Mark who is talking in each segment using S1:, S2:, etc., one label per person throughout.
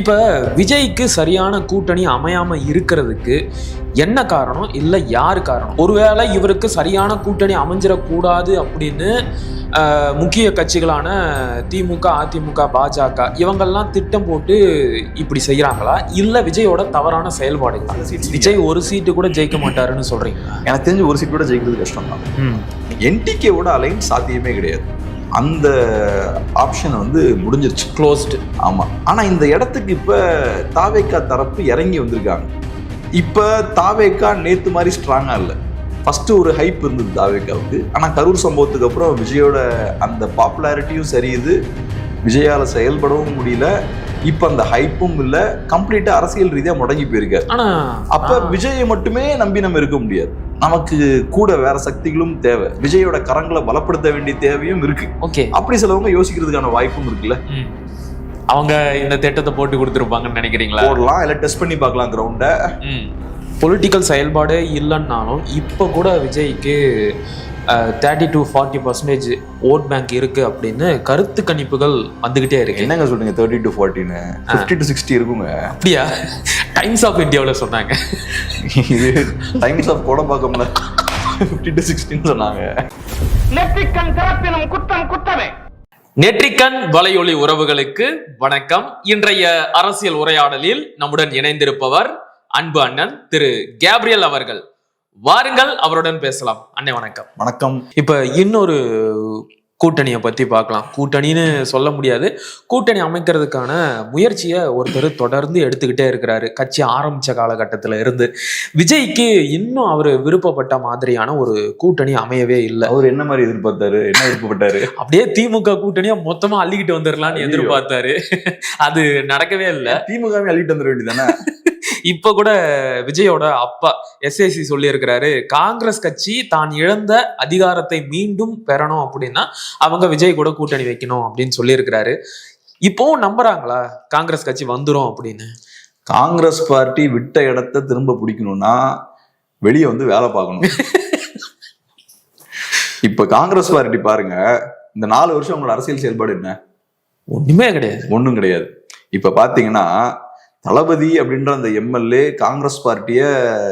S1: இப்ப விஜய்க்கு சரியான கூட்டணி அமையாம இருக்கிறதுக்கு என்ன காரணம்? இல்ல யாரு காரணம்? ஒருவேளை இவருக்கு சரியான கூட்டணி அமைஞ்சிடக்கூடாது அப்படின்னு முக்கிய கட்சிகளான திமுக அதிமுக பாஜக இவங்கெல்லாம் திட்டம் போட்டு இப்படி செய்யறாங்களா இல்ல விஜயோட தவறான செயல்பாடுகளா விஜய் ஒரு சீட்டு கூட ஜெயிக்க மாட்டாருன்னு சொல்றீங்களா?
S2: எனக்கு தெரிஞ்சு ஒரு சீட் கூட ஜெயிக்கிறது கஷ்டம் தான் என்டிகேவோட அலைன் சாத்தியமே கிடையாது. அந்த ஆப்ஷன் வந்து முடிஞ்சிருச்சு.
S1: க்ளோஸ்டு
S2: ஆமா. ஆனா இந்த இடத்துக்கு இப்ப தாவேக்கா தரப்பு இறங்கி வந்திருக்காங்க. இப்ப தாவேக்கா நேத்து மாதிரி ஸ்ட்ராங்கா இல்ல. ஃபர்ஸ்ட் ஒரு ஹைப் இருந்தது தாவேக்காவுக்கு. ஆனா கரூர் சம்பவத்துக்கு அப்புறம் விஜயோட அந்த பாப்புலாரிட்டியும் சரியுது விஜயால செயல்படவும் முடியல. இப்ப அந்த ஹைப்பும் இல்ல. கம்ப்ளீட்டா அரசியல் ரீதியா முடங்கி போயிருக்காரு அப்ப விஜயை மட்டுமே நம்பி நம்ம இருக்க முடியாது. நமக்கு கூட வேற சக்திகளும் தேவை. விஜயோட கரங்களை பலப்படுத்த வேண்டிய தேவையும் இருக்கு.
S1: ஓகே.
S2: அப்படி சிலவங்க யோசிக்கிறதுக்கான வாய்ப்பும் இருக்குல்ல?
S1: அவங்க இந்த திட்டத்தை போட்டு கொடுத்துருப்பாங்கன்னு நினைக்கிறீங்களா?
S2: போடலாம். இல்ல டெஸ்ட் பண்ணி பார்க்கலாம் கிரவுண்ட
S1: பொலிட்டிக்கல் செயல்பாடே இல்லைன்னாலும் இப்போ கூட விஜய்க்கு thirty to forty percentage vote bank இருக்கு அப்படின்னு கருத்து கணிப்புகள் வந்துகிட்டே இருக்கு.
S2: என்னங்க சொல்றீங்க தேர்ட்டி டு ஃபார்ட்டின்னு ஃபிஃப்டி டு சிக்ஸ்டி இருக்குங்க.
S1: அப்படியா? டைம்ஸ் ஆஃப் இந்தியாவில் சொன்னாங்க.
S2: இது டைம்ஸ் ஆஃப் கூட பார்க்கல ஃபிஃப்டி டு சிக்ஸ்டின்னு சொன்னாங்க.
S3: நெற்றிக்கண் திறப்பினும் குற்றம் குற்றமே
S1: நெற்றிக்கண் வலையொலி உறவுகளுக்கு வணக்கம். இன்றைய அரசியல் உரையாடலில் நம்முடன் இணைந்திருப்பவர் அன்பு அண்ணன் திரு கேப்ரியல் அவர்கள். வாருங்கள் அவருடன் பேசலாம். அண்ணே வணக்கம்.
S2: வணக்கம்.
S1: இப்ப இன்னொரு கூட்டணியை பத்தி பார்க்கலாம். கூட்டணின்னு சொல்ல முடியாது. கூட்டணி அமைக்கிறதுக்கான முயற்சியை ஒருத்தர் தொடர்ந்து எடுத்துக்கிட்டே இருக்கிறாரு. கட்சி ஆரம்பிச்ச காலகட்டத்துல இருந்து. விஜய்க்கு இன்னும் அவர் விருப்பப்பட்ட மாதிரியான ஒரு கூட்டணி அமையவே இல்லை.
S2: அவர் என்ன மாதிரி எதிர்பார்த்தாரு? என்ன விருப்பப்பட்டாரு
S1: அப்படியே திமுக கூட்டணியா மொத்தமா அள்ளிக்கிட்டு வந்துடலாம்னு
S2: ஐயோ.
S1: எதிர்பார்த்தாரு. அது நடக்கவே இல்லை.
S2: திமுக அள்ளிட்டு வந்துட வேண்டியதானே
S1: இப்ப கூட விஜயோட அப்பா எஸ்ஏசி சொல்லியிருக்கிறாரு காங்கிரஸ் கட்சி தான் இழந்த அதிகாரத்தை மீண்டும் பெறணும் அப்படின்னா அவங்க விஜய் கூட கூட்டணி வைக்கணும் அப்படின்னு சொல்லியிருக்கிறாரு. இப்போவும் நம்புறாங்களா காங்கிரஸ் கட்சி வந்துரும் அப்படின்னு?
S2: காங்கிரஸ் பார்ட்டி விட்ட இடத்த திரும்ப பிடிக்கணும்னா வெளியே வந்து வேலை பார்க்கணும். இப்ப காங்கிரஸ் பார்ட்டி பாருங்க இந்த நாலு வருஷம் அவங்களோட அரசியல் செயல்பாடு என்ன?
S1: ஒண்ணுமே கிடையாது.
S2: ஒண்ணும் கிடையாது. இப்ப பாத்தீங்கன்னா தளபதி அப்படின்ற அந்த எம்எல்ஏ காங்கிரஸ் பார்ட்டிய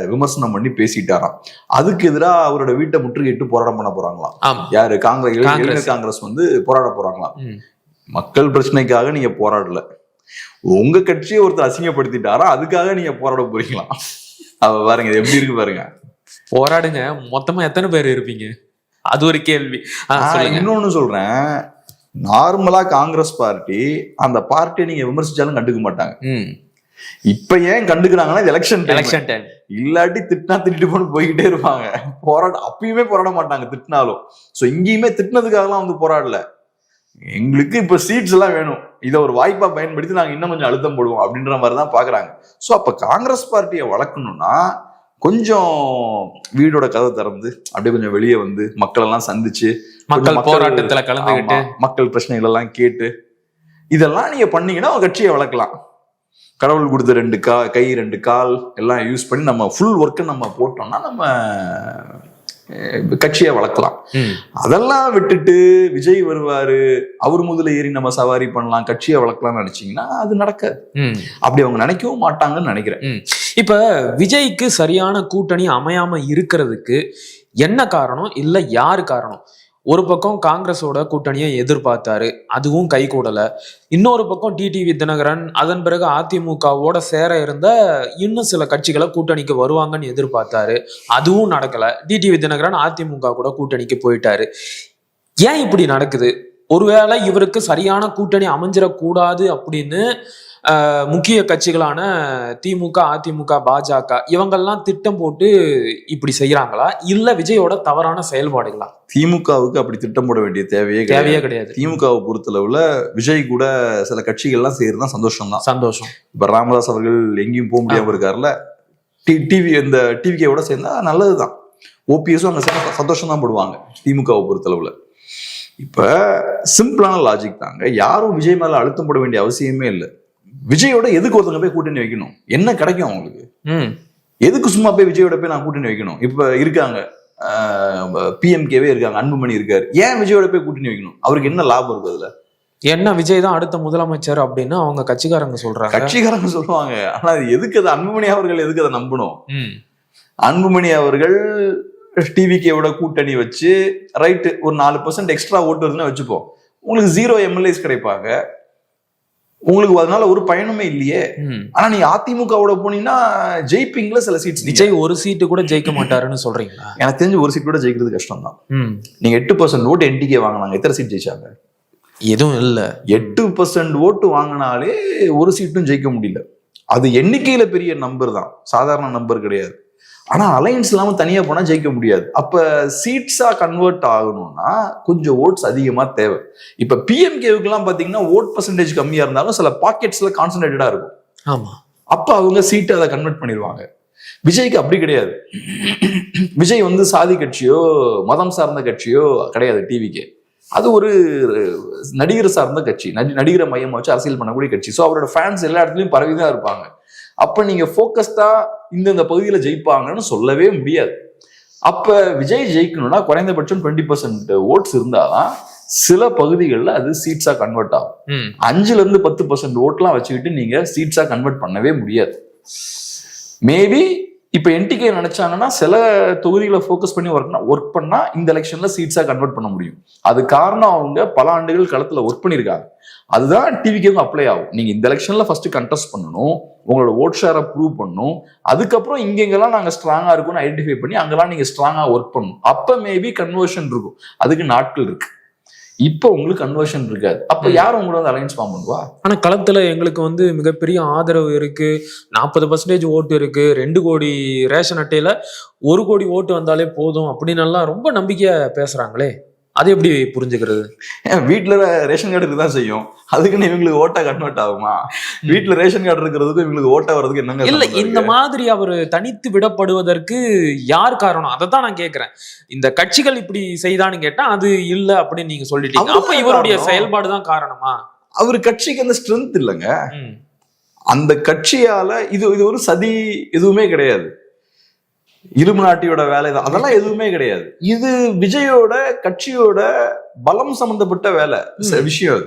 S2: விமர்சனம் பண்ணி பேசிட்டாராம். அதுக்கு எதிராக அவரோட வீட்டை முற்றுகையிட்டு போராட்டம் பண்ண போறாங்களாம். யாரு? காங்கிரஸ். இளைஞர்
S1: காங்கிரஸ்.
S2: வந்து போராட போறாங்களாம். மக்கள் பிரச்சனைக்காக நீங்க போராடல. உங்க கட்சியை ஒருத்தர் அசிங்கப்படுத்திட்டாரா? அதுக்காக நீங்க போராட போறீங்களாம். அவ பாருங்க எப்படி இருக்கு பாருங்க.
S1: போராடுங்க. மொத்தமா எத்தனை பேர் இருப்பீங்க? அது ஒரு கேள்வி.
S2: இன்னொன்னு சொல்றேன். நார்மலா காங்கிரஸ் பார்ட்டி அந்த பார்ட்டியை நீங்க விமர்சிச்சாலும் கண்டுக்க மாட்டாங்க. இப்ப ஏன் கண்டுக்கிறாங்கன்னா எலெக்ஷன்
S1: எலெக்ஷன் டைம்
S2: இல்லாட்டி திட்டினா திட்டிட்டு போன்னு போய்கிட்டே இருப்பாங்க. போராட அப்பயுமே போராட மாட்டாங்க திட்டினாலும். சோ இங்கேயுமே திட்டினதுக்காகலாம் வந்து போராடல. எங்களுக்கு இப்ப சீட்ஸ் எல்லாம் வேணும். இதை ஒரு வாய்ப்பா பயன்படுத்தி நாங்க இன்னும் கொஞ்சம் அழுத்தம் போடுவோம் அப்படின்ற மாதிரி தான் பாக்குறாங்க. சோ அப்ப காங்கிரஸ் பார்ட்டியை வளர்க்கணும்னா கொஞ்சம் வீடோட கதை திறந்து அப்படியே கொஞ்சம் வெளியே வந்து மக்கள் எல்லாம் சந்திச்சு
S1: மக்கள் போராட்டத்துல கலந்துகிட்டு.
S2: மக்கள் பிரச்சனைகள் எல்லாம் கேட்டு இதெல்லாம் நீங்க பண்ணீங்கன்னா கட்சியை வளர்க்கலாம். கடவுள் கொடுத்த ரெண்டு கா கை ரெண்டு கால் எல்லாம் யூஸ் பண்ணி நம்ம ஃபுல் ஒர்க்கை நம்ம போட்டோம்னா நம்ம கட்சியை வளர்க்கலாம். அதெல்லாம் விட்டுட்டு விஜய் வருவாரு அவர் முதல்ல ஏறி நம்ம சவாரி பண்ணலாம் கட்சியை வளர்க்கலாம்னு நினைச்சீங்கன்னா அது நடக்காது. அப்படி அவங்க நினைக்கவும் மாட்டாங்கன்னு நினைக்கிறேன்.
S1: இப்ப விஜய்க்கு சரியான கூட்டணி அமையாம இருக்கிறதுக்கு என்ன காரணம்? இல்ல யாரு காரணம்? ஒரு பக்கம் காங்கிரஸோட கூட்டணியை எதிர்பார்த்தாரு அதுவும் கை கூடல. இன்னொரு பக்கம் டிடிவி தினகரன் அதன் பிறகு அதிமுகவோட சேர இருந்த இன்னும் சில கட்சிகளை கூட்டணிக்கு வருவாங்கன்னு எதிர்பார்த்தாரு. அதுவும் நடக்கல. டிடிவி தினகரன் அதிமுக கூட கூட்டணிக்கு போயிட்டாரு. ஏன் இப்படி நடக்குது? ஒருவேளை இவருக்கு சரியான கூட்டணி அமைஞ்சிடக்கூடாது அப்படின்னு முக்கிய கட்சிகளான திமுக அதிமுக பாஜக இவங்கெல்லாம் திட்டம் போட்டு இப்படி செய்யறாங்களா இல்ல விஜயோட தவறான செயல்பாடுகளா?
S2: திமுகவுக்கு அப்படி திட்டம் போட வேண்டிய தேவையே
S1: தேவையே கிடையாது.
S2: திமுகவை பொறுத்தளவுல விஜய் கூட சில கட்சிகள்லாம் செய்யறது சந்தோஷம் தான்
S1: சந்தோஷம்.
S2: இப்ப ராமதாஸ் அவர்கள் எங்கேயும் போக முடியாம இருக்காருல்ல டி டிவி இந்த டிவிகேவோட சேர்ந்தா நல்லதுதான். ஓபிஎஸும் அங்க சேர்ந்தா சந்தோஷம் தான் படுவாங்க திமுகவை பொறுத்தளவுல. இப்ப சிம்பிளான லாஜிக் தாங்க. யாரும் விஜய் மேல அழுத்தம் போட வேண்டிய அவசியமே இல்லை. விஜயோட எதுக்கு ஒருத்தங்க போய் கூட்டணி வைக்கணும்? என்ன கிடைக்கும் அவங்களுக்கு? எதுக்கு சும்மா போய் விஜயோட போய் நான் கூட்டணி வைக்கணும்? இப்ப இருக்காங்க. பிஎம்கேவே இருக்காங்க. அன்புமணி இருக்காரு. ஏன் விஜயோட போய் கூட்டணி வைக்கணும்? அவருக்கு என்ன லாபம் இருக்கு அதுல?
S1: என்ன விஜய் தான் அடுத்த முதலமைச்சர் அப்படின்னு அவங்க கட்சிக்காரங்க சொல்றாங்க.
S2: கட்சிக்காரங்க சொல்லுவாங்க. ஆனா எதுக்கு அது? அன்புமணி அவர்கள் எதுக்கு அதை நம்பணும். அன்புமணி அவர்கள் டிவிகேவோட கூட்டணி வச்சு ரைட்டு ஒரு நாலு பர்சன்ட் எக்ஸ்ட்ரா ஓட்டு வருதுன்னு வச்சுப்போம். உங்களுக்கு ஜீரோ எம்எல்ஏஸ் கிடைப்பாங்க. உங்களுக்கு அதனால ஒரு பயனுமே இல்லையே. ஆனா நீங்க அதிமுகவோட போனீங்கன்னா ஜெயிப்பீங்களா சில சீட்ஸ்
S1: விஜய் ஒரு சீட்டு கூட ஜெயிக்க மாட்டாருன்னு சொல்றீங்களா?
S2: எனக்கு தெரிஞ்சு ஒரு சீட் கூட ஜெயிக்கிறது கஷ்டம் தான். நீங்க எட்டு பர்சன்ட் ஓட்டு என்டிகே வாங்கினாங்க. எத்தனை சீட் ஜெயிச்சாங்க?
S1: எதுவும் இல்ல.
S2: எட்டு பர்சன்ட் ஓட்டு வாங்கினாலே ஒரு சீட்டும் ஜெயிக்க முடியல. அது எண்ணிக்கையில பெரிய நம்பர் தான். சாதாரண நம்பர் கிடையாது. ஆனா அலையன்ஸ் இல்லாம தனியா போனா ஜெயிக்க முடியாது. அப்ப சீட்ஸா கன்வெர்ட் ஆகணும்னா கொஞ்சம் ஓட்ஸ் அதிகமா தேவை. இப்ப பிஎம்கேவுக்கு எல்லாம் பாத்தீங்கன்னா ஓட் பர்சன்டேஜ் கம்மியா இருந்தாலும் சில பாக்கெட்ஸ்ல கான்சன்ட்ரேட்டடா இருக்கும்.
S1: ஆமா.
S2: அப்ப அவங்க சீட்டை அதை கன்வெர்ட் பண்ணிடுவாங்க. விஜய்க்கு அப்படி கிடையாது. விஜய் வந்து சாதி கட்சியோ மதம் சார்ந்த கட்சியோ கிடையாது டிவிக்கு அது ஒரு நடிகர் சார்ந்த கட்சி. நடி- நடிகரை மையமா வச்சு அரசியல் பண்ணக்கூடிய கட்சி. ஸோ அவரோட ஃபேன்ஸ் எல்லா இடத்துலயும் பரவி தான் இருப்பாங்க. அப்ப நீங்க ஃபோக்கஸ்டா இந்தந்த பகுதியில ஜெயிப்பாங்கன்னு சொல்லவே முடியாது. அப்ப விஜய் ஜெயிக்கணும்னா குறைந்தபட்சம் டுவெண்ட்டி பர்சன்ட் ஓட்ஸ் இருந்தாதான் சில பகுதிகளில் அது சீட்ஸா கன்வெர்ட் ஆகும்.
S1: ம்.
S2: அஞ்சுல இருந்து பத்து பர்சன்ட் ஓட்லாம் வச்சுக்கிட்டு நீங்க சீட்ஸா கன்வெர்ட் பண்ணவே முடியாது. மேபி இப்போ என்டிகே நினைச்சாங்கன்னா சில தொகுதிகளை ஃபோக்கஸ் பண்ணி ஒர்க்னா ஒர்க் பண்ணா இந்த எலெக்ஷன்ல சீட்ஸா கன்வெர்ட் பண்ண முடியும். அது காரணம் அவங்க பல ஆண்டுகள் களத்துல ஒர்க் பண்ணியிருக்காங்க. அதுதான் டிவிக்கு அப்ளை ஆகும். நீங்க இந்த எலெக்ஷன்ல ஃபர்ஸ்ட் கண்டெஸ்ட் பண்ணணும் உங்களோட ஓட் ஷேரை ப்ரூவ் பண்ணணும் அதுக்கப்புறம் இங்கெங்கெல்லாம் நாங்கள் நாங்க ஸ்ட்ராங்கா இருக்கும்னு ஐடென்டிஃபை பண்ணி அங்கெல்லாம் நீங்க ஸ்ட்ராங்கா ஒர்க் பண்ணணும். அப்ப மேபி கன்வர்ஷன் இருக்கும். அதுக்கு நாட்கள் இருக்கு. இப்போ உங்களுக்கு கன்வர்ஷன் இருக்காது. அப்ப
S1: ம்.
S2: யார் உங்களோட அலைன்ஸ் ஃபார்ம் பண்ணுவா?
S1: ஆனா களத்துல எங்களுக்கு வந்து மிகப்பெரிய ஆதரவு இருக்கு. நாற்பது பர்சன்டேஜ் ஓட்டு இருக்கு. ரெண்டு கோடி ரேஷன் அட்டையில ஒரு கோடி ஓட்டு வந்தாலே போதும் அப்படின்னு எல்லாம் ரொம்ப நம்பிக்கையா பேசுறாங்களே. அது எப்படி புரிஞ்சுக்கிறது?
S2: வீட்டுல ரேஷன் கார்டு இருக்குதான் செய்யும்? அதுக்குன்னு இவங்களுக்கு ஓட்டா கன்வெர்ட் ஆகுமா? வீட்டுல ரேஷன் கார்டு இருக்கிறதுக்கும் இவங்களுக்கு ஓட்டா வர்றதுக்கு என்னங்க
S1: இல்ல இந்த? மாதிரி அவர் தனித்து விடப்படுவதற்கு யார் காரணம்? அதை தான் நான் கேக்குறேன். இந்த கட்சிகள் இப்படி செய்தான்னு கேட்டா அது இல்ல அப்படின்னு நீங்க சொல்லிட்டீங்க. அப்ப இவருடைய
S2: காரணம்.
S1: செயல்பாடு தான் காரணமா?
S2: அவர் கட்சிக்கு அந்த ஸ்ட்ரென்த் இல்லைங்க. அந்த கட்சியால இது இது ஒரு சதி எதுவுமே கிடையாது. இரும்பு நாட்டியோட வேலை தான். அதெல்லாம் எதுவுமே கிடையாது. இது விஜயோட கட்சியோட பலம் சம்பந்தப்பட்ட வேலை. விஷயம் அது.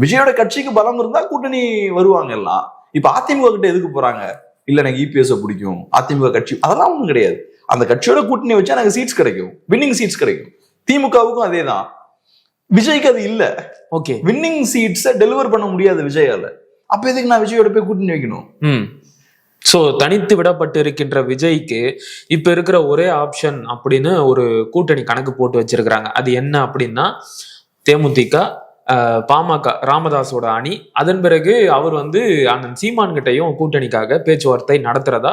S2: விஜயோட கட்சிக்கு பலம் இருந்தா கூட்டணி வருவாங்க எல்லாம். இப்ப அதிமுக கிட்ட எதுக்கு போறாங்க? இல்ல எனக்கு இபிஎஸ் பிடிக்கும். அதிமுக கட்சி அதெல்லாம் ஒண்ணும் கிடையாது. அந்த கட்சியோட கூட்டணி வச்சா எனக்கு சீட்ஸ் கிடைக்கும். வின்னிங் சீட்ஸ் கிடைக்கும். திமுகவுக்கும் அதே தான் விஜய்க்கு அது இல்ல.
S1: ஓகே.
S2: வின்னிங் சீட்ஸை டெலிவர் பண்ண முடியாது விஜயால. அப்ப எதுக்கு நான் விஜயோட போய் கூட்டணி வைக்கணும்?
S1: ஸோ தனித்து விடப்பட்டு இருக்கின்ற விஜய்க்கு இப்போ இருக்கிற ஒரே ஆப்ஷன் அப்படின்னு ஒரு கூட்டணி கணக்கு போட்டு வச்சிருக்கிறாங்க. அது என்ன அப்படின்னா தேமுதிக பாமக ராமதாஸோட அணி. அதன் பிறகு அவர் வந்து அண்ணன் சீமான் கிட்டையும் கூட்டணிக்காக பேச்சுவார்த்தை நடத்துறதா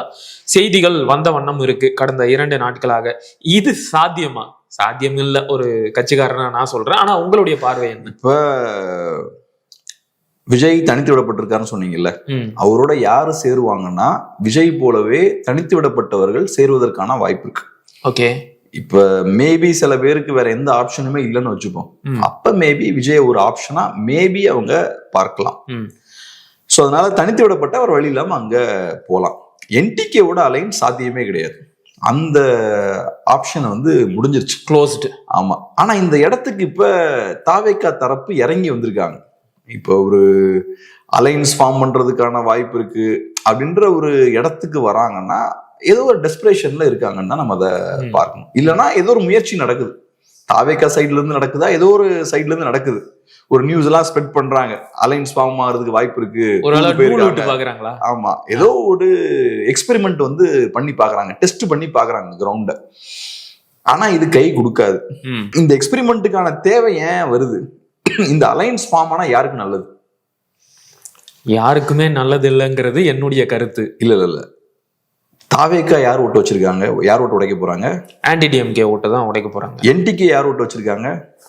S1: செய்திகள் வந்த வண்ணம் இருக்கு கடந்த இரண்டு நாட்களாக. இது சாத்தியமா? சாத்தியம் இல்லை ஒரு கட்சிக்காரனா நான் சொல்றேன். ஆனா உங்களுடைய பார்வை என்ன?
S2: இப்போ விஜய் தனித்து விடப்பட்டிருக்காருன்னு சொன்னீங்கல்ல? அவரோட யாரு சேருவாங்கன்னா விஜய் போலவே தனித்து விடப்பட்டவர்கள் சேருவதற்கான வாய்ப்பு இருக்கு.
S1: ஓகே.
S2: இப்ப மேபி சில பேருக்கு வேற எந்த ஆப்ஷனுமே இல்லைன்னு வச்சுப்போம். அப்ப மேபி விஜய் ஒரு ஆப்ஷனா மேபி அவங்க பார்க்கலாம். ஸோ அதனால தனித்து விடப்பட்ட அவர் வழி இல்லாம அங்க போலாம். என்டிகேவோட அலைன் சாத்தியமே கிடையாது. அந்த ஆப்ஷன் வந்து முடிஞ்சிருச்சு.
S1: Closed.
S2: ஆமா. ஆனா இந்த இடத்துக்கு இப்ப தாவேக்கா தரப்பு இறங்கி வந்திருக்காங்க. இப்போ ஒரு அலைன்ஸ் ஃபார்ம் பண்றதுக்கான வாய்ப்பு இருக்கு அப்படின்ற ஒரு இடத்துக்கு வராங்கன்னா ஏதோ ஒரு டெஸ்பிரேஷன்ல இருக்காங்கன்னு தான் நம்ம அதை. பார்க்கணும். இல்லைன்னா ஏதோ ஒரு முயற்சி நடக்குது. தாவேக்கா சைட்ல இருந்து நடக்குதா? ஏதோ ஒரு சைட்ல இருந்து நடக்குது. ஒரு நியூஸ் எல்லாம் ஸ்ப்ரெட் பண்றாங்க. அலைன்ஸ் ஃபார்ம் ஆகிறதுக்கு வாய்ப்பு இருக்கு. ஆமா. ஏதோ ஒரு எக்ஸ்பெரிமெண்ட் வந்து பண்ணி பாக்குறாங்க டெஸ்ட் பண்ணி பாக்குறாங்க கிரவுண்ட ஆனா இது கை கொடுக்காது. இந்த எக்ஸ்பெரிமெண்ட்டுக்கான தேவை ஏன் வருது? இந்த அலைன்ஸ் ஃபார்ம் ஆனா யாருக்கு நல்லது?
S1: யாருக்குமே நல்லது இல்லைங்கிறது என்னுடைய கருத்து.
S2: இல்ல இல்ல இல்ல. தாவேக்கா யார் ஓட்டு வச்சிருக்காங்க? யார் ஓட்டு உடைக்க போறாங்க?
S1: ஆன்டி டிஎம்கே ஓட்டை தான் உடைக்க போறாங்க.
S2: என்டிகே யார் ஓட்டு வச்சிருக்காங்க?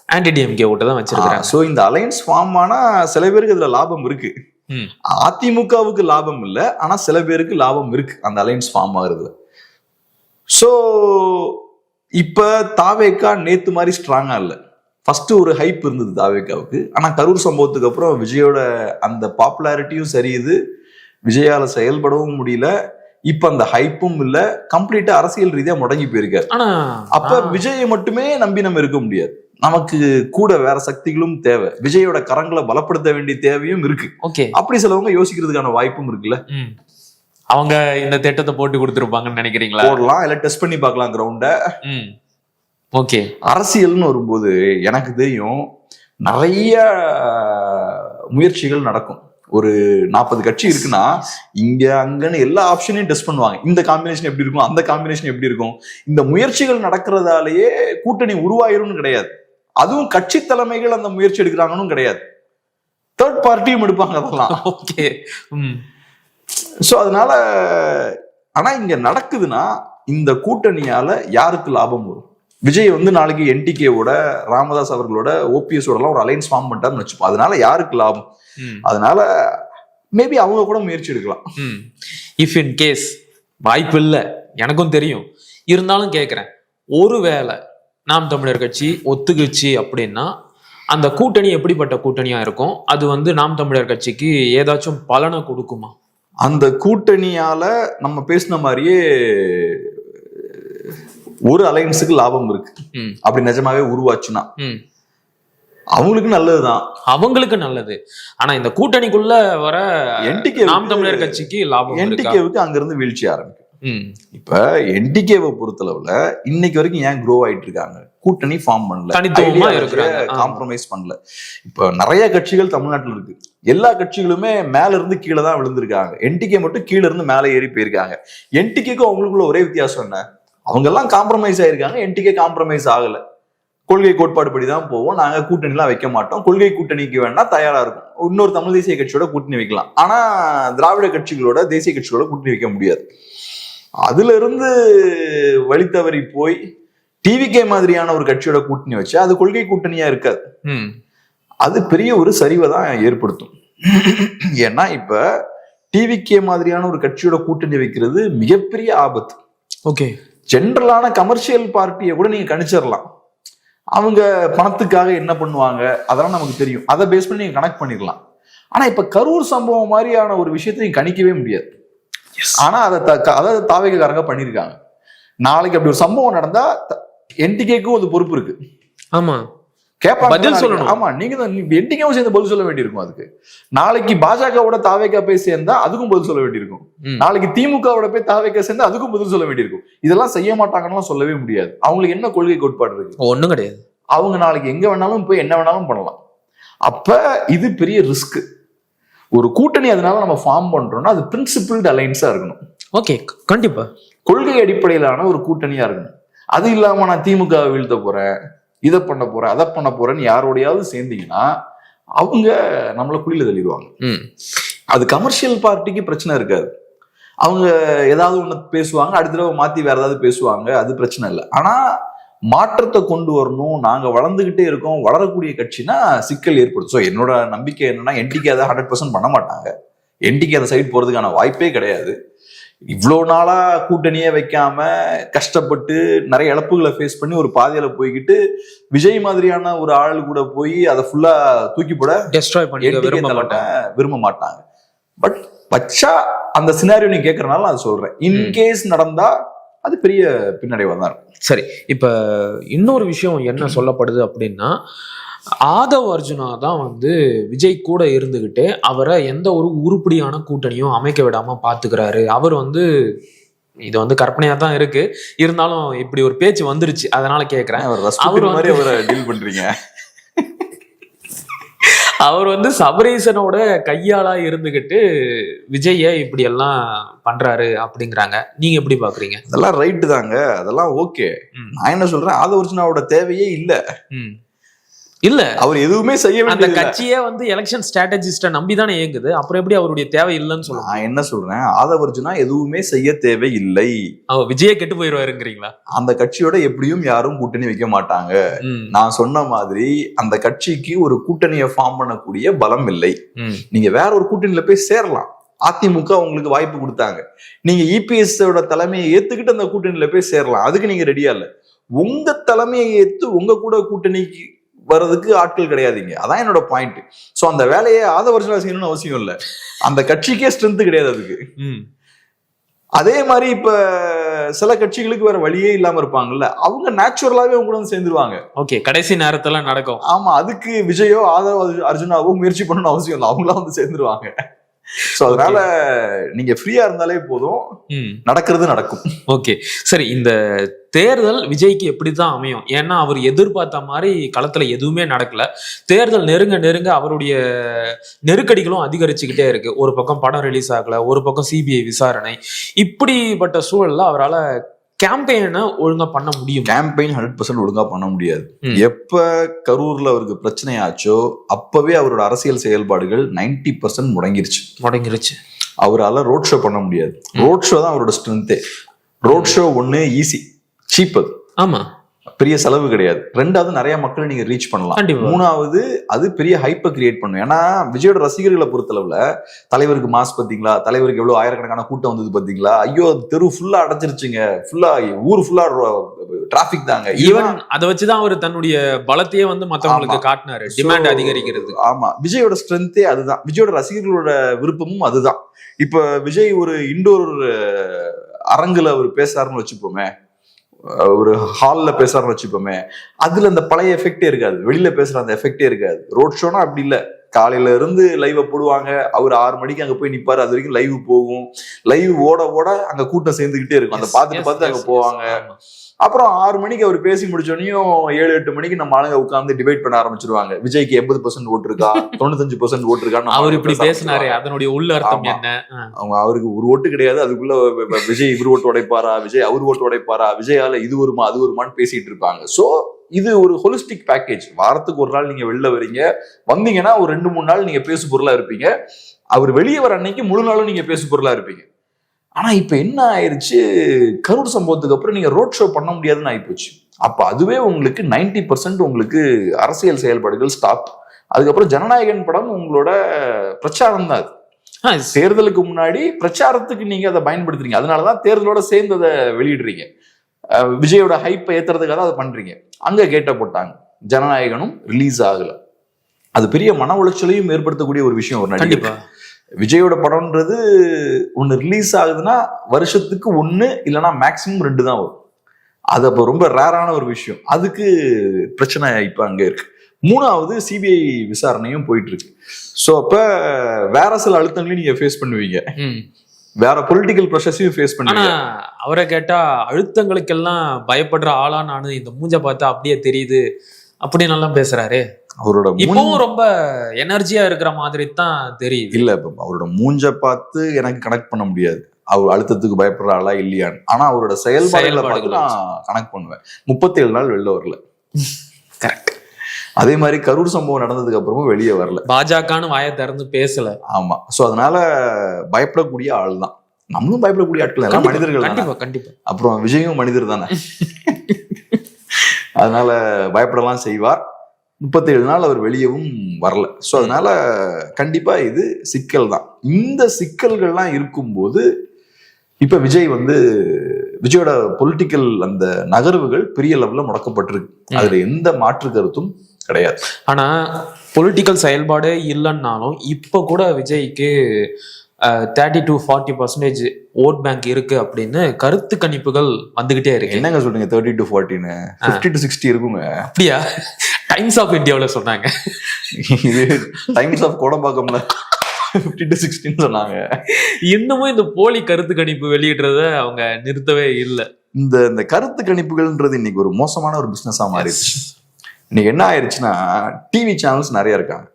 S1: ஆன்டி டிஎம்கே ஓட்டை தான் வச்சிருக்காங்க
S2: சோ இந்த அலைன்ஸ் ஃபார்ம் ஆனா சில பேருக்கு இதுல லாபம் இருக்கு. அதிமுகவுக்கு லாபம் இல்ல ஆனா சில பேருக்கு லாபம் இருக்கு அந்த அலைன்ஸ் ஃபார்ம் ஆகுறதுல. சோ இப்ப தாவேக்கா நேத்து மாதிரி ஸ்ட்ராங்கா இல்ல. ஃபர்ஸ்ட் ஒரு ஹைப் இருந்தது தாவேக்காவுக்கு. ஆனா கரூர் சம்பவத்துக்கு அப்புறம் விஜயோட அந்த பாப்புலாரிட்டியும் சரியுது விஜயால செயல்படவும் முடியல. இப்ப அந்த ஹைப்பும் இல்ல. கம்ப்ளீட்டா அரசியல் ரீதியா முடங்கி போயிருக்காரு. அப்ப விஜயை மட்டுமே நம்பி நம்ம இருக்க முடியாது. நமக்கு கூட வேற சக்திகளும் தேவை. விஜயோட கரங்களை பலப்படுத்த வேண்டிய தேவையும் இருக்கு.
S1: ஓகே.
S2: அப்படி சிலவங்க யோசிக்கிறதுக்கான வாய்ப்பும் இருக்குல்ல?
S1: அவங்க இந்த திட்டத்தை போட்டு கொடுத்துருப்பாங்கன்னு நினைக்கிறீங்களா?
S2: போடலாம். இல்ல டெஸ்ட் பண்ணி பார்க்கலாம் கிரவுண்ட
S1: ஓகே.
S2: அரசியல்னு வரும்போது எனக்கு தெரியும் நிறைய முயற்சிகள் நடக்கும். ஒரு நாற்பது கட்சி இருக்குன்னா இங்க அங்கன்னு எல்லா ஆப்ஷனையும் டெஸ்ட் பண்ணுவாங்க. இந்த காம்பினேஷன் எப்படி இருக்கும்? அந்த காம்பினேஷன் எப்படி இருக்கும்? இந்த முயற்சிகள் நடக்கிறதாலேயே கூட்டணி உருவாயிரும்னு கிடையாது. அதுவும் கட்சி தலைமைகள் அந்த முயற்சி எடுக்கிறாங்கன்னு கிடையாது. தேர்ட் பார்ட்டியும் எடுப்பாங்க அதெல்லாம்.
S1: ஓகே. ம்.
S2: சோ அதனால ஆனா இங்க நடக்குதுன்னா இந்த கூட்டணியால யாருக்கு லாபம் வரும்? விஜய் வந்து நாளைக்கு என்டிகேவோட ராமதாஸ் அவர்களோட ஓபிஎஸ் ஓட ஒரு அலைன்ஸ் ஃபார்ம் பண்ணிட்டாருன்னு வச்சுப்போம். அதனால யாருக்கு லாபம்? அதனால மேபி அவங்க கூட முயற்சி எடுக்கலாம்.
S1: ம். இஃப் இன் கேஸ் வாய்ப்பு இல்லை எனக்கும் தெரியும். இருந்தாலும் கேட்குறேன் ஒருவேளை நாம் தமிழர் கட்சி ஒத்துக்குச்சு அப்படின்னா அந்த கூட்டணி எப்படிப்பட்ட கூட்டணியா இருக்கும்? அது வந்து நாம் தமிழர் கட்சிக்கு ஏதாச்சும் பலனை கொடுக்குமா?
S2: அந்த கூட்டணியால நம்ம பேசின மாதிரியே ஒரு அலைன்ஸுக்கு லாபம் இருக்கு. அப்படி நிஜமாவே உருவாச்சுன்னா. அவங்களுக்கு நல்லதுதான்.
S1: அவங்களுக்கு நல்லது. ஆனா இந்த கூட்டணிக்குள்ள வர
S2: NTK
S1: நாம் தமிழர் கட்சிக்கு லாபம்
S2: என்டிகேவுக்கு அங்கிருந்து வீழ்ச்சி ஆரம்பிக்கும். இப்ப என்டிகேவை பொறுத்தளவுல இன்னைக்கு வரைக்கும் ஏன் க்ரோ ஆயிட்டு இருக்காங்க கூட்டணி ஃபார்ம் பண்ணல.
S1: தனித்துவமா இருக்கிறாங்க.
S2: காம்ப்ரமைஸ் பண்ணல. இப்ப நிறைய கட்சிகள் தமிழ்நாட்டுல இருக்கு. எல்லா கட்சிகளுமே மேல இருந்து கீழே தான் விழுந்திருக்காங்க என்டிகே மட்டும் கீழ இருந்து மேல ஏறி போயிருக்காங்க. என்டிகேக்கும் அவங்களுக்குள்ள ஒரே வித்தியாசம் என்ன? அவங்க எல்லாம் காம்ப்ரமைஸ் ஆயிருக்காங்க. என்டிகே காம்ப்ரமைஸ் ஆகல. கொள்கை கோட்பாடு படி தான் போவோம். நாங்க கூட்டணிலாம் வைக்க மாட்டோம். கொள்கை கூட்டணிக்கு வேணா தயாரா இருக்கும். இன்னொரு தமிழ் தேசிய கட்சியோட கூட்டணி வைக்கலாம். ஆனா திராவிட கட்சிகளோட தேசிய கட்சிகளோட கூட்டணி வைக்க முடியாது. அதுல இருந்து வழி தவறி போய் டிவிகே மாதிரியான ஒரு கட்சியோட கூட்டணி வச்சு அது கொள்கை கூட்டணியா இருக்காது. அது பெரிய ஒரு சரிவை தான் ஏற்படுத்தும். ஏன்னா இப்ப டிவிகே மாதிரியான ஒரு கட்சியோட கூட்டணி வைக்கிறது மிகப்பெரிய ஆபத்து.
S1: ஓகே.
S2: ஜென்ரலான கமர்ஷியல் பார்ட்டியை கூட நீங்க கணிச்சிடலாம் அவங்க பணத்துக்காக என்ன பண்ணுவாங்க? அதெல்லாம் நமக்கு தெரியும். அதை பேஸ் பண்ணி நீங்க கனெக்ட் பண்ணிடலாம் ஆனா இப்ப கரூர் சம்பவம் மாதிரியான ஒரு விஷயத்தை நீங்க கணிக்கவே முடியாது. ஆனா அதை த- அதை தாவேகாரங்க பண்ணியிருக்காங்க நாளைக்கு அப்படி ஒரு சம்பவம் நடந்தா என்டிகேக்கும் ஒரு பொறுப்பு இருக்கு.
S1: ஆமா.
S2: கேட்பாங்க
S1: பதில். சொல்லணும்.
S2: ஆமா நீங்க தான் என்டிகேவும் சேர்ந்து பதில் சொல்ல வேண்டியிருக்கும் அதுக்கு. நாளைக்கு பாஜகவோட தாவேக்கா போய் சேர்ந்தா அதுக்கும் பதில் சொல்ல வேண்டியிருக்கும். நாளைக்கு திமுகவோட போய் தாவேக்கா சேர்ந்தா அதுக்கும் பதில் சொல்ல வேண்டியிருக்கும். இதெல்லாம் செய்ய மாட்டாங்கன்னு சொல்லவே முடியாது. அவங்களுக்கு என்ன கொள்கை கோட்பாடு இருக்கு?
S1: ஒண்ணும் கிடையாது.
S2: அவங்க நாளைக்கு எங்க வேணாலும் போய் என்ன வேணாலும் பண்ணலாம். அப்ப இது பெரிய ரிஸ்க் ஒரு கூட்டணி அதனால நம்ம ஃபார்ம் பண்றோம்னா அது பிரின்சிபிள்டு அலைன்ஸா இருக்கணும்.
S1: ஓகே கண்டிப்பா.
S2: கொள்கை அடிப்படையிலான ஒரு கூட்டணியா இருக்கணும். அது இல்லாம நான் திமுக வீழ்த்த போறேன். இதை பண்ண போறேன் அதை பண்ண போறேன்னு யாரோடையாவது சேர்ந்தீங்கன்னா அவங்க நம்மள குழியில தள்ளிடுவாங்க. அது கமர்ஷியல் பார்ட்டிக்கு பிரச்சனை இருக்காது. அவங்க ஏதாவது ஒண்ணு பேசுவாங்க அடுத்த தடவை மாத்தி வேற ஏதாவது பேசுவாங்க அது பிரச்சனை இல்லை. ஆனா மாற்றத்தை கொண்டு வரணும் நாங்க வளர்ந்துகிட்டே இருக்கோம் வளரக்கூடிய கட்சினா சிக்கல் ஏற்படும். ஸோ என்னோட நம்பிக்கை என்னன்னா என்டிகே அதை ஹண்ட்ரட் பர்சன்ட் பண்ண மாட்டாங்க. என்டிகே அந்த சைடு போறதுக்கான வாய்ப்பே கிடையாது. இவ்வளோ நாளா கூட்டணியே வைக்காம கஷ்டப்பட்டு நிறைய இழப்புகளை ஃபேஸ் பண்ணி ஒரு பாதையில போய்கிட்டு விஜய் மாதிரியான ஒரு ஆள் கூட போய் அதை ஃபுல்லா தூக்கி போட
S1: டெஸ்ட்ராய்
S2: NTK
S1: விரும்ப மாட்டேன்
S2: விரும்ப மாட்டாங்க. பட் வச்சா அந்த சினாரியோ நீ கேக்குறனால நான் சொல்றேன். இன்கேஸ் நடந்தா அது பெரிய பின்னடைவா தான் இருக்கும்.
S1: சரி இப்ப இன்னொரு விஷயம் என்ன சொல்லப்படுது அப்படின்னா ஆதவ் அர்ஜுனா தான் வந்து விஜய் கூட இருந்துகிட்டு அவரை எந்த ஒரு உருப்படியான கூட்டணியும் அமைக்க விடாம பாத்துக்கிறாரு. அவர் வந்து இது வந்து கற்பனையா தான் இருக்கு. இருந்தாலும் இப்படி ஒரு பேச்சு வந்துருச்சு. அதனால கேக்குறேன்.
S2: அவர் மாதிரி அவரை டீல் பண்றீங்க.
S1: அவர் வந்து சபரீசனோட கையாளா இருந்துகிட்டு விஜய இப்படி எல்லாம் பண்றாரு அப்படிங்கிறாங்க. நீங்க எப்படி பாக்குறீங்க?
S2: அதெல்லாம் ரைட்டு தாங்க. அதெல்லாம் ஓகே
S1: ம்.
S2: நான் என்ன சொல்றேன்? ஆதவர்ஜுனாவோட தேவையே இல்ல.
S1: இல்ல.
S2: அவர் எதுவுமே செய்ய
S1: அந்த. கட்சியே வந்து எலெக்ஷன் ஸ்ட்ராட்டஜிஸ்ட நம்பி தானே இயங்குது. அப்புறம் எப்படி அவருடைய தேவை இல்லைன்னு சொல்லுவாங்க
S2: நான் என்ன சொல்றேன்? ஆதவர்ஜுனா எதுவுமே செய்ய தேவை இல்லை
S1: அவர் விஜய கெட்டு போயிருவாருங்கிறீங்களா?
S2: அந்த கட்சியோட எப்படியும் யாரும் கூட்டணி வைக்க மாட்டாங்க. நான் சொன்ன மாதிரி அந்த கட்சிக்கு ஒரு கூட்டணியை ஃபார்ம் பண்ணக்கூடிய பலம் இல்லை. நீங்க வேற ஒரு கூட்டணியில போய் சேரலாம். அதிமுக உங்களுக்கு வாய்ப்பு கொடுத்தாங்க. நீங்க இபிஎஸ் ஓட தலைமையை ஏத்துக்கிட்டு அந்த கூட்டணியில போய் சேரலாம். அதுக்கு நீங்க ரெடியா இல்ல. உங்க தலைமையை ஏத்து உங்க கூட கூட்டணிக்கு வர்றதுக்கு ஆட்கள் கிடையாதுங்க. அதான் என்னோட பாயிண்ட் சோ அந்த வேலையை ஆதவர்ஜனா செய்யணும்னு அவசியம் இல்ல. அந்த கட்சிக்கே ஸ்ட்ரென்த் கிடையாது அதுக்கு. அதே மாதிரி இப்ப சில கட்சிகளுக்கு வேற வழியே இல்லாம இருப்பாங்கல்ல. அவங்க நேச்சுரலாவே அவங்க கூட வந்து சேர்ந்துருவாங்க.
S1: ஓகே கடைசி நேரத்துல நடக்கும்.
S2: ஆமா அதுக்கு விஜயோ ஆதவ அர்ஜு- அர்ஜுனாவோ முயற்சி பண்ணணும்னு அவசியம் இல்லை. அவங்களாம் வந்து சேர்ந்துருவாங்க. சோ அதனால நீங்க ஃப்ரீயா இருந்தாலே போதும். நடக்கிறது நடக்கும்.
S1: ஓகே சரி இந்த தேர்தல் விஜய்க்கு எப்படிதான் அமையும்? ஏன்னா அவர் எதிர்பார்த்த மாதிரி களத்துல எதுவுமே நடக்கல. தேர்தல் நெருங்க நெருங்க அவருடைய நெருக்கடிகளும் அதிகரிச்சுக்கிட்டே இருக்கு. ஒரு பக்கம் படம் ரிலீஸ் ஆகல ஒரு பக்கம் சிபிஐ விசாரணை. இப்படிப்பட்ட சூழல்ல அவரால் கேம்பெயினை ஒழுங்கா பண்ண முடியும்?
S2: கேம்பெயின் ஹண்ட்ரட் பர்சன்ட் ஒழுங்கா பண்ண முடியாது. எப்ப கரூர்ல அவருக்கு பிரச்சனை ஆச்சோ அப்பவே அவரோட அரசியல் செயல்பாடுகள் 90% பர்சன்ட் முடங்கிருச்சு.
S1: முடங்கிருச்சு.
S2: அவரால ரோட் ஷோ பண்ண முடியாது. ரோட் ஷோ தான் அவரோட ஸ்ட்ரென்த்தே ரோட் ஷோ ஒண்ணு ஈஸி சீப் அது.
S1: ஆமா.
S2: பெரிய செலவு கிடையாது. ரெண்டாவது நிறைய மக்களை நீங்க ரீச் பண்ணலாம். மூணாவது அது பெரிய ஹைப்பை கிரியேட் பண்ணும். ஏன்னா விஜயோட ரசிகர்களை பொறுத்தளவுல தலைவருக்கு மாஸ் பாத்தீங்களா? தலைவருக்கு எவ்வளவு ஆயிரக்கணக்கான கூட்டம் வந்தது பாத்தீங்களா? ஐயோ தெரு ஃபுல்லா அடைச்சிருச்சுங்க ஃபுல்லா ஊர் ஃபுல்லா டிராபிக் தாங்க.
S1: ஈவன் அதை வச்சுதான் அவர் தன்னுடைய பலத்தையே வந்து மத்தவங்களுக்கு. காட்டினாரு. டிமாண்ட் அதிகரிக்கிறது.
S2: ஆமா. விஜயோட ஸ்ட்ரென்த்தே அதுதான். விஜயோட ரசிகர்களோட விருப்பமும் அதுதான். இப்ப விஜய் ஒரு இண்டோர் அரங்குல அவர் பேசுறாருன்னு வச்சுப்போமே ஒரு ஹால்ல பேசுறாருன்னு வச்சுப்போமே அதுல அந்த பழைய எஃபெக்டே இருக்காது. வெளியில பேசுற அந்த எஃபெக்டே இருக்காது. ரோட் ஷோனா அப்படி இல்ல. காலையில இருந்து லைவ போடுவாங்க. அவர் ஆறு மணிக்கு அங்க போய் நிப்பாரு. அது வரைக்கும் லைவ் போகும். லைவ் ஓட ஓட அங்க கூட்டம் சேர்ந்துகிட்டே இருக்கும். அந்த பார்த்துட்டு பார்த்து அங்க போவாங்க. அப்புறம் ஆறு மணிக்கு அவர் பேசி முடிச்சோடனையும் ஏழு எட்டு மணிக்கு நம்ம ஆளுங்க உட்கார்ந்து டிபேட் பண்ண ஆரம்பிச்சிருவாங்க. விஜய்க்கு எண்பது பர்சன்ட் ஓட்டு இருக்கா? தொண்ணூத்தஞ்சு பர்சன்ட் ஓட்டு இருக்கான்னு
S1: அவர் இப்படி
S2: பேச
S1: பேசினாரு. அதனுடைய உள்ள அர்த்தம். என்ன.
S2: அவங்க அவருக்கு ஒரு ஓட்டு கிடையாது அதுக்குள்ள விஜய் இவர் ஓட்டு உடைப்பாரா? விஜய் அவர் ஓட்டு உடைப்பாரா? விஜயால இது வருமா அது வருமான்னு பேசிட்டு இருப்பாங்க. சோ இது ஒரு ஹோலிஸ்டிக் பேக்கேஜ் வாரத்துக்கு ஒரு நாள் நீங்க வெளில வரீங்க. வந்தீங்கன்னா ஒரு ரெண்டு மூணு நாள் நீங்க பேசு பொருளா இருப்பீங்க. அவர் வெளியே வர அன்னைக்கு முழு நாளும் நீங்க பேசு பொருளா இருப்பீங்க. ஆனா இப்ப என்ன ஆயிருச்சு? கரூர் சம்பவத்துக்கு அப்புறம் நீங்க ரோட் ஷோ பண்ண முடியாதுன்னு ஆயிப்போச்சு. அப்ப அதுவே உங்களுக்கு 90% பர்சன்ட் உங்களுக்கு அரசியல் செயல்பாடுகள் ஸ்டாப் அதுக்கப்புறம் ஜனநாயகன் படம் உங்களோட பிரச்சாரம் தான் அது. தேர்தலுக்கு முன்னாடி பிரச்சாரத்துக்கு நீங்க அதை பயன்படுத்துறீங்க. அதனாலதான் தேர்தலோட சேர்ந்து அதை வெளியிடுறீங்க. விஜயோட ஹைப்பை ஏத்துறதுக்காக அதை பண்றீங்க. அங்க கேட்ட போட்டாங்க. ஜனநாயகனும் ரிலீஸ் ஆகல. அது பெரிய மன உளைச்சலையும் ஏற்படுத்தக்கூடிய ஒரு விஷயம் ஒரு
S1: கண்டிப்பா.
S2: விஜயோட படம்ன்றது ஒன்னு ரிலீஸ் ஆகுதுன்னா வருஷத்துக்கு ஒன்னு இல்லைன்னா மேக்சிமம் ரெண்டு தான் வரும். அது அப்போ ரொம்ப ரேரான ஒரு விஷயம். அதுக்கு பிரச்சனை இப்ப அங்க இருக்கு. மூணாவது சிபிஐ விசாரணையும் போயிட்டு இருக்கு. ஸோ அப்ப வேற சில அழுத்தங்களையும் நீங்க ஃபேஸ் பண்ணுவீங்க. வேற பொலிட்டிக்கல் ப்ரெஷர்ஸையும் ஃபேஸ் பண்ணுவீங்க.
S1: அவரை கேட்டா அழுத்தங்களுக்கெல்லாம் பயப்படுற ஆளா நானு இந்த மூஞ்ச பார்த்தா அப்படியே தெரியுது. அப்படின்னு எல்லாம் பேசுறாரு.
S2: அவரோட
S1: இப்பவும் ரொம்ப எனர்ஜியா இருக்கிற மாதிரி தான் தெரியுது.
S2: இல்ல இப்ப அவரோட மூஞ்ச பார்த்து எனக்கு கனெக்ட் பண்ண முடியாது. அவர் அழுத்தத்துக்கு பயப்படுற ஆளா இல்லையான்னு. ஆனா அவரோட செயல்பாடுகளை பார்த்து நான் கனெக்ட் பண்ணுவேன். முப்பத்தேழு நாள் வெளில வரல. கரெக்ட் அதே மாதிரி கரூர் சம்பவம் நடந்ததுக்கு அப்புறமும் வெளியே வரல.
S1: பாஜகன்னு வாயை திறந்து பேசல.
S2: ஆமா. சோ அதனால பயப்படக்கூடிய ஆள் தான் நம்மளும் பயப்படக்கூடிய ஆட்கள் எல்லாம் மனிதர்கள்.
S1: கண்டிப்பா கண்டிப்பா.
S2: அப்புறம் விஜயும் மனிதர் தானே. அதனால பயப்படலாம் செய்வார். முப்பத்தேழு நாள் அவர் வெளியவும் வரல. ஸோ அதனால கண்டிப்பா இது சிக்கல் தான். இந்த சிக்கல்கள்லாம் இருக்கும்போது இப்ப விஜய் வந்து விஜயோட பொலிட்டிக்கல் அந்த நகர்வுகள் பெரிய லெவல்ல முடக்கப்பட்டிருக்கு. அதுல எந்த மாற்று கருத்தும் கிடையாது.
S1: ஆனா பொலிட்டிக்கல் செயல்பாடே இல்லைன்னாலும் இப்ப கூட விஜய்க்கு thirty to forty percentage vote bank இருக்கு அப்படின்னு கருத்து கணிப்புகள் வந்துகிட்டே இருக்கு.
S2: என்னங்க சொல்றீங்க தேர்ட்டி டு ஃபார்ட்டின்னு ஃபிஃப்டி டு சிக்ஸ்டி இருக்குங்க.
S1: அப்படியா? டைம்ஸ் ஆஃப் இந்தியாவுல சொன்னாங்க.
S2: இது டைம்ஸ் ஆஃப் கோடம்பாக்கம்ல ஃபிஃப்டி டு சிக்ஸ்டின்னு சொன்னாங்க.
S1: இன்னமும் இந்த போலி கருத்து கணிப்பு வெளியிடுறத அவங்க நிறுத்தவே இல்லை.
S2: இந்த இந்த கருத்து கணிப்புகள்ன்றது இன்னைக்கு ஒரு மோசமான ஒரு பிசினஸா மாறிடுச்சு. இன்னைக்கு என்ன ஆயிடுச்சுன்னா டிவி சேனல்ஸ் நிறைய இருக்காங்க.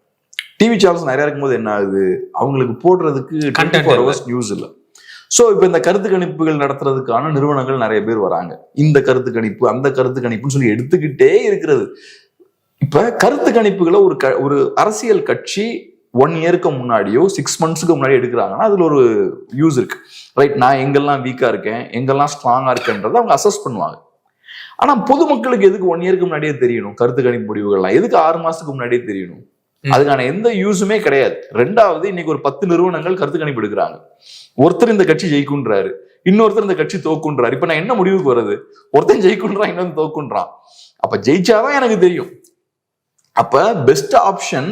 S2: டிவி சேனல்ஸ் நிறைய இருக்கும்போது என்ன ஆகுது? அவங்களுக்கு போடுறதுக்கு ஃபோர். ஹவர்ஸ் நியூஸ் இல்லை. ஸோ இப்போ இந்த கருத்து கணிப்புகள் நடத்துறதுக்கான நிறுவனங்கள் நிறைய பேர் வராங்க. இந்த கருத்து கணிப்பு அந்த கருத்து கணிப்புன்னு சொல்லி எடுத்துக்கிட்டே இருக்கிறது. இப்ப கருத்து கணிப்புகளை ஒரு க ஒரு அரசியல் கட்சி ஒன் இயருக்கு முன்னாடியோ சிக்ஸ் மந்த்ஸ்க்கு முன்னாடி எடுக்கிறாங்கன்னா அதுல ஒரு யூஸ் இருக்கு. ரைட் நான் எங்கெல்லாம் வீக்கா இருக்கேன் எங்கெல்லாம் ஸ்ட்ராங்கா இருக்கேன்றதை அவங்க அசஸ் பண்ணுவாங்க. ஆனா பொதுமக்களுக்கு எதுக்கு ஒன் இயருக்கு முன்னாடியே தெரியணும்? கருத்து கணிப்பு முடிவுகள்லாம். எதுக்கு ஆறு மாசத்துக்கு முன்னாடியே தெரியணும். அதுக்கான எந்த யூஸுமே கிடையாது. ரெண்டாவது இன்னைக்கு ஒரு பத்து நிறுவனங்கள் கருத்து கணிப்பு எடுக்கிறாங்க. ஒருத்தர் இந்த கட்சி ஜெயிக்குன்றாரு இன்னொருத்தர் இந்த கட்சி தோக்குன்றாரு. இப்ப நான் என்ன முடிவுக்கு வருது ஒருத்தன் ஜெயிக்குன்றான் இன்னொரு தோக்குன்றான். அப்ப ஜெயிச்சாதான் எனக்கு தெரியும். அப்ப பெஸ்ட் ஆப்ஷன்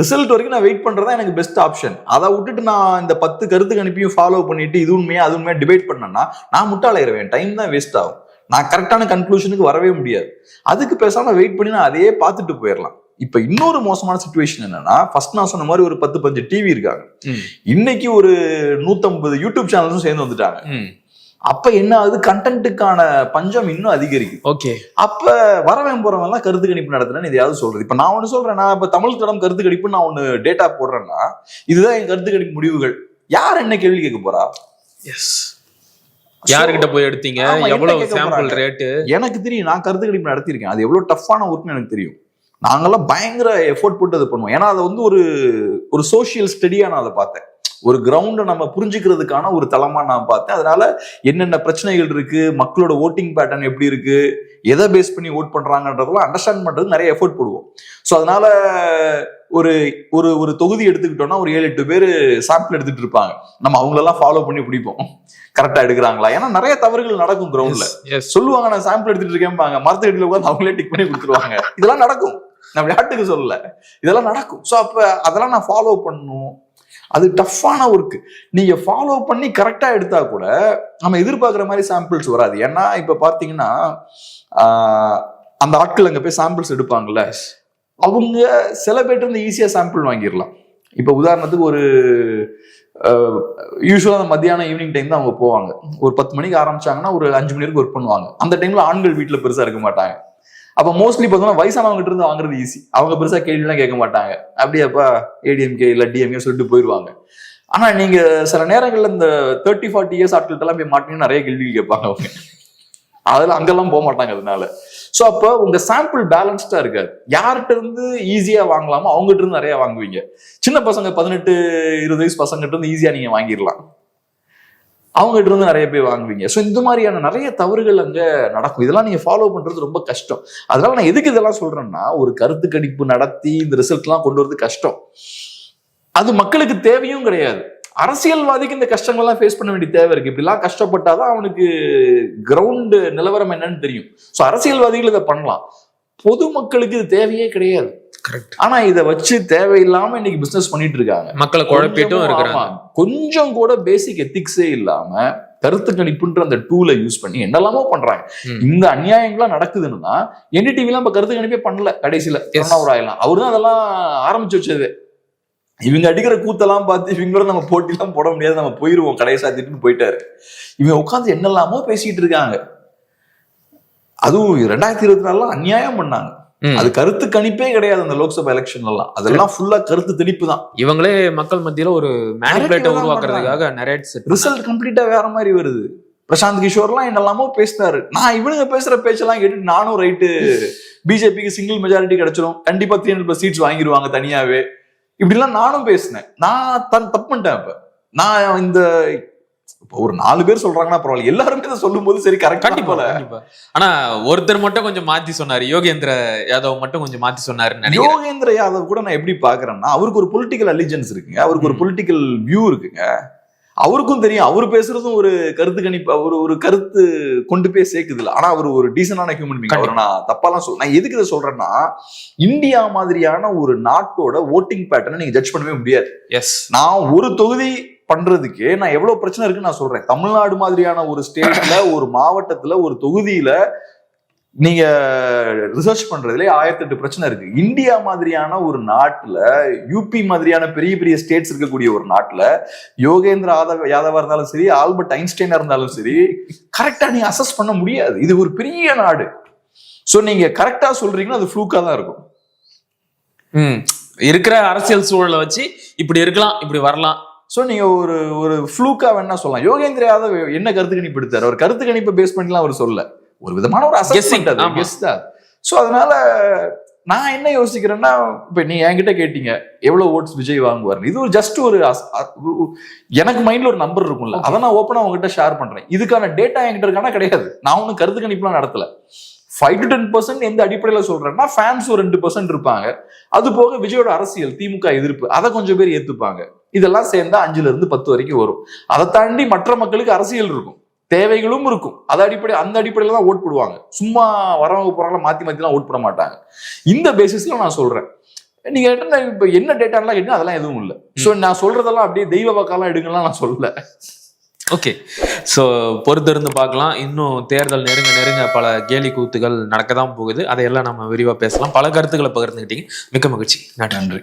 S2: ரிசல்ட் வரைக்கும் நான் வெயிட் பண்றதா எனக்கு பெஸ்ட் ஆப்ஷன் அதை விட்டுட்டு நான் இந்த பத்து கருத்து கணிப்பையும் ஃபாலோ பண்ணிட்டு இது உண்மையா அது உண்மையா டிபேட் பண்ணேன்னா நான் முட்டாளாயிருவேன் டைம் தான் வேஸ்ட் ஆகும். நான் கரெக்டான கன்க்ளூஷனுக்கு வரவே முடியாது. அதுக்கு பேசாம வெயிட் பண்ணி நான் அதையே பார்த்துட்டு போயிடலாம் இப்ப இன்னொரு மோசமான சுச்சுவேஷன் என்னன்னா ஃபர்ஸ்ட் நான் சொன்ன மாதிரி ஒரு பத்து பஞ்சு டிவி இருக்காங்க. இன்னைக்கு ஒரு நூத்தம்பது யூடியூப் சேனல்ஸும் சேர்ந்து வந்துட்டாங்க. அப்ப என்ன ஆகுது? கண்டென்ட்டுக்கான பஞ்சம் இன்னும் அதிகரிக்குது.
S1: ஓகே
S2: அப்ப வரவன் போறவன் எல்லாம் கருத்து கணிப்பு நடத்துறேன்னு எதையாவது சொல்றது. இப்ப நான் ஒண்ணு சொல்றேன் நான் இப்ப தமிழ் தடம் கருத்து கணிப்பு நான் ஒண்ணு டேட்டா போடுறேன்னா இதுதான் என் கருத்து கணிப்பு முடிவுகள். யார் என்ன கேள்வி கேட்க போறா?
S1: எஸ் யாருகிட்ட போய் எடுத்தீங்க? எவ்வளவு சாம்பிள்? ரேட்டு
S2: எனக்கு தெரியும் நான் கருத்து கணிப்பு நடத்தியிருக்கேன். அது எவ்வளவு டஃப்பான ஒர்க்னு எனக்கு தெரியும். நாங்கெல்லாம் பயங்கர எஃபோர்ட் போட்டு அதை பண்ணுவோம். ஏன்னா அதை வந்து ஒரு ஒரு சோஷியல் ஸ்டடியா நான் அதை பார்த்தேன். ஒரு கிரவுண்டை நம்ம புரிஞ்சுக்கிறதுக்கான ஒரு தளமா நான் பார்த்தேன். அதனால என்னென்ன பிரச்சனைகள் இருக்கு மக்களோட ஓட்டிங் பேட்டர்ன் எப்படி இருக்கு எதை பேஸ் பண்ணி ஓட் பண்றாங்கன்றதெல்லாம் அண்டர்ஸ்டாண்ட் பண்றது நிறைய எஃபோர்ட் போடுவோம். ஸோ அதனால ஒரு ஒரு ஒரு தொகுதி எடுத்துக்கிட்டோம்னா ஒரு ஏழு எட்டு பேர் சாம்பிள் எடுத்துட்டு இருப்பாங்க. நம்ம அவங்களெல்லாம் ஃபாலோ பண்ணி பிடிப்போம். கரெக்டா எடுக்கிறாங்களா? ஏன்னா நிறைய தவறுகள் நடக்கும் கிரவுண்ட்ல சொல்லுவாங்க நான் சாம்பிள் எடுத்துட்டு இருக்கேன்பாங்க மரத்தடியில் உட்காந்து அவங்களே டிக் பண்ணி கொடுத்துருவாங்க. இதெல்லாம் நடக்கும். நான் விளையாட்டுக்கு சொல்லல. இதெல்லாம் நடக்கும். ஸோ அப்ப அதெல்லாம் நான் ஃபாலோ பண்ணணும். அது டஃப்பான ஒர்க் நீங்க ஃபாலோ பண்ணி கரெக்டா எடுத்தா கூட நம்ம எதிர்பார்க்குற மாதிரி சாம்பிள்ஸ் வராது. ஏன்னா இப்ப பாத்தீங்கன்னா ஆஹ், அந்த ஆட்கள் அங்க போய் சாம்பிள்ஸ் எடுப்பாங்கல்ல. அவங்க சில பேர்ட்ட இருந்து ஈஸியா சாம்பிள் வாங்கிடலாம். இப்ப உதாரணத்துக்கு ஒரு யூஸ்வலாக அந்த மத்தியானம் ஈவினிங் டைம் தான் அவங்க போவாங்க. ஒரு பத்து மணிக்கு ஆரம்பிச்சாங்கன்னா ஒரு அஞ்சு மணி வரைக்கும் ஒர்க் பண்ணுவாங்க. அந்த டைம்ல ஆண்கள் வீட்டில் பெருசா இருக்க மாட்டாங்க. அப்ப மோஸ்ட்லி பார்த்தோம்னா வயசானவங்க கிட்ட இருந்து வாங்குறது ஈஸி அவங்க பெருசா கேள்விலாம் கேட்க மாட்டாங்க. அப்படியாப்பா ஏடிஎம்கே இல்ல டிஎம்கே சொல்லிட்டு போயிடுவாங்க ஆனா நீங்க சில நேரங்கள்ல இந்த தேர்ட்டி ஃபார்ட்டி இயர்ஸ் ஆட்கள்ட்ட எல்லாம் போய் மாட்டீங்கன்னா நிறைய கேள்வி கேட்பாங்க அவங்க. அதுல அங்கெல்லாம் போக மாட்டாங்க அதனால. சோ அப்ப உங்க சாம்பிள் பேலன்ஸ்டா இருக்காது. யார்கிட்ட இருந்து ஈஸியா வாங்கலாமோ அவங்ககிட்ட இருந்து நிறைய வாங்குவீங்க. சின்ன பசங்க பதினெட்டு இருபது வயசு பசங்கிட்ட இருந்து ஈஸியா நீங்க வாங்கிடலாம். அவங்ககிட்ட இருந்து நிறைய பேர் வாங்குவீங்க. ஸோ இந்த மாதிரியான நிறைய தவறுகள் அங்கே நடக்கும். இதெல்லாம் நீங்கள் ஃபாலோ பண்ணுறது ரொம்ப கஷ்டம். அதனால நான் எதுக்கு இதெல்லாம் சொல்கிறேன்னா ஒரு கருத்து கணிப்பு நடத்தி இந்த ரிசல்ட்லாம் கொண்டு வரது கஷ்டம். அது மக்களுக்கு தேவையும் கிடையாது. அரசியல்வாதிக்கு இந்த கஷ்டங்கள்லாம் ஃபேஸ் பண்ண வேண்டிய தேவை இருக்கு. இப்படிலாம் கஷ்டப்பட்டாதான் அவனுக்கு கிரவுண்டு நிலவரம் என்னன்னு தெரியும். ஸோ அரசியல்வாதிகள் இதை பண்ணலாம். பொதுமக்களுக்கு இது தேவையே கிடையாது.
S1: கரெக்ட்
S2: ஆனா இதை வச்சு தேவையில்லாம இன்னைக்கு பிசினஸ் பண்ணிட்டு இருக்காங்க.
S1: மக்களை குழப்பிட்டும் இருக்கிறாங்க.
S2: கொஞ்சம் கூட பேசிக் எத்திக்ஸே இல்லாம கருத்து கணிப்புன்ற அந்த டூலை யூஸ் பண்ணி என்னெல்லாமோ பண்றாங்க. இந்த அநியாயங்கள்லாம் நடக்குதுன்னா என்டிடிவிலாம் இப்ப கருத்து கணிப்பே பண்ணல கடைசியில
S1: Yes.
S2: ஆயிடலாம் அவரு தான் அதெல்லாம் ஆரம்பிச்சு வச்சது. இவங்க அடிக்கிற கூத்தெல்லாம் பார்த்து இவங்களோட நம்ம போட்டிலாம் போட முடியாது. நம்ம போயிருவோம். கடைசி சாத்திட்டு போயிட்டாரு. இவங்க உட்காந்து என்னெல்லாமோ பேசிட்டு இருக்காங்க. அதுவும் ரெண்டாயிரத்தி இருபத்தி நாலுலாம் அநியாயம் பண்ணாங்க. அது கருத்து கணிப்பே கிடையாது அந்த லோக்சபா எலெக்ஷன் எல்லாம் அதெல்லாம் ஃபுல்லா கருத்து திணிப்பு தான்
S1: இவங்களே மக்கள் மத்தியில ஒரு மேனிபுலேட்டை உருவாக்குறதுக்காக செட்
S2: ரிசல்ட் கம்ப்ளீட்டா வேற மாதிரி வருது. பிரசாந்த் கிஷோர்லாம் என்னெல்லாமோ பேசினாரு. நான் இவனுங்க பேசுற பேச்செல்லாம் கேட்டு நானும் ரைட்டு பிஜேபிக்கு சிங்கிள் மெஜாரிட்டி கிடைச்சிரும். கண்டிப்பா த்ரீ ஹண்ட்ரட் சீட்ஸ் வாங்கிடுவாங்க தனியாவே. இப்படிலாம் நானும் பேசினேன். நான் தன் தப்பு பண்ணிட்டேன் இப்ப நான் இந்த ஒரு நாலு பேர் சொல்றாங்கன்னா பரவாயில்ல. எல்லாருமே இதை சொல்லும் போது சரி கரெக்ட்
S1: கண்டிப்பா
S2: போல.
S1: கண்டிப்பா. ஆனா ஒருத்தர் மட்டும் கொஞ்சம் மாத்தி சொன்னாரு. யோகேந்திர யாதவ் மட்டும் கொஞ்சம் மாத்தி நினைக்கிறேன்.
S2: யோகேந்திர யாதவ் கூட நான் எப்படி பாக்குறேன்னா அவருக்கு ஒரு பொலிட்டிக்கல் அலிஜென்ஸ் இருக்குங்க. அவருக்கு ஒரு. பொலிட்டிக்கல் வியூ இருக்குங்க. அவருக்கும் தெரியும். அவர் பேசுறதும் ஒரு கருத்து கணிப்பு ஒரு ஒரு கருத்து கொண்டு போய் சேர்க்குதுல ஆனா அவர் ஒரு டீசனான ஹியூமன் பீங் அவர் நான் தப்பாலாம் சொல்ல நான் எதுக்கு இதை சொல்றேன்னா இந்தியா மாதிரியான ஒரு நாட்டோட ஓட்டிங் பேட்டர்னை நீங்க ஜட்ஜ் பண்ணவே முடியாது.
S1: எஸ்
S2: நான் ஒரு தொகுதி பண்றதுக்கு நான் எவ்வளவு பிரச்சனை இருக்குன்னு நான் சொல்றேன். தமிழ்நாடு மாதிரியான ஒரு ஸ்டேட்ல ஒரு மாவட்டத்துல ஒரு தொகுதியில நீங்க ரிசர்ச் பண்றதுல ஆயிரத்தெட்டு பிரச்சனை இருக்கு. இந்தியா மாதிரியான ஒரு நாட்டுல யூபி மாதிரியான பெரிய பெரிய ஸ்டேட்ஸ் இருக்கக்கூடிய ஒரு நாட்டுல யோகேந்திர யாதவ் யாதவா இருந்தாலும் சரி ஆல்பர்ட் ஐன்ஸ்டைனா இருந்தாலும் சரி கரெக்டா நீங்க அசஸ் பண்ண முடியாது. இது ஒரு பெரிய நாடு. சோ நீங்க கரெக்டா சொல்றீங்கன்னா அது ஃப்ளூக்கா தான் இருக்கும்.
S1: ம். இருக்கிற அரசியல் சூழலை வச்சு இப்படி இருக்கலாம் இப்படி வரலாம்.
S2: சோ நீங்க ஒரு ஒரு ஃப்ளூக்கா வேணா சொல்லலாம். யோகேந்திர யாதவ் என்ன கருத்து கணிப்பு எடுத்தாரு அவர் கருத்து கணிப்பை பேஸ் பண்ணிலாம் அவர் சொல்ல ஒரு விதமான ஒரு அசஸ்மெண்ட் அது. கெஸ் தான். சோ அதனால நான் என்ன யோசிக்கிறேன்னா இப்ப நீ என்கிட்ட கேட்டீங்க எவ்வளவு ஓட்ஸ் விஜய் வாங்குவார் இது ஒரு ஜஸ்ட் ஒரு எனக்கு மைண்ட்ல ஒரு நம்பர் இருக்கும்ல. அதை நான் ஓப்பனா உங்ககிட்ட ஷேர் பண்றேன். இதுக்கான டேட்டா என்கிட்ட இருக்கானா? கிடையாது. நான் ஒன்னும் கருத்து கணிப்புலாம் நடத்தல. ஃபைவ் டு டென் பர்சன்ட் எந்த அடிப்படையில சொல்றேன்னா ஃபேன்ஸ் ஒரு ரெண்டு பர்சன்ட் இருப்பாங்க. அது போக விஜயோட அரசியல் திமுக எதிர்ப்பு அதை கொஞ்சம் பேர் ஏத்துப்பாங்க. இதெல்லாம் சேர்ந்தா அஞ்சுல இருந்து பத்து வரைக்கும் வரும். அதை தாண்டி மற்ற மக்களுக்கு அரசியல் இருக்கும். தேவைகளும் இருக்கும். அது அடிப்படை அந்த அடிப்படையில தான் ஓட் போடுவாங்க. சும்மா வரவங்க போறவங்க மாத்தி மாத்திலாம் ஓட் போட மாட்டாங்க. இந்த பேசிஸ்ல நான் சொல்றேன். நீங்க இப்ப என்ன டேட்டாலாம் கேட்டீங்க அதெல்லாம் எதுவும் இல்லை. சோ நான் சொல்றதெல்லாம் அப்படியே தெய்வ பக்கம்லாம் எடுங்கலாம் நான் சொல்லல.
S1: ஓகே ஸோ பொறுத்திருந்து பார்க்கலாம். இன்னும் தேர்தல் நெருங்க நெருங்க பல கேலி கூத்துகள் நடக்க தான் போகுது. அதையெல்லாம் நம்ம விரிவாக பேசலாம். பல கருத்துக்களை பகிர்ந்துக்கிட்டீங்க மிக்க மகிழ்ச்சி.
S2: நன்றி.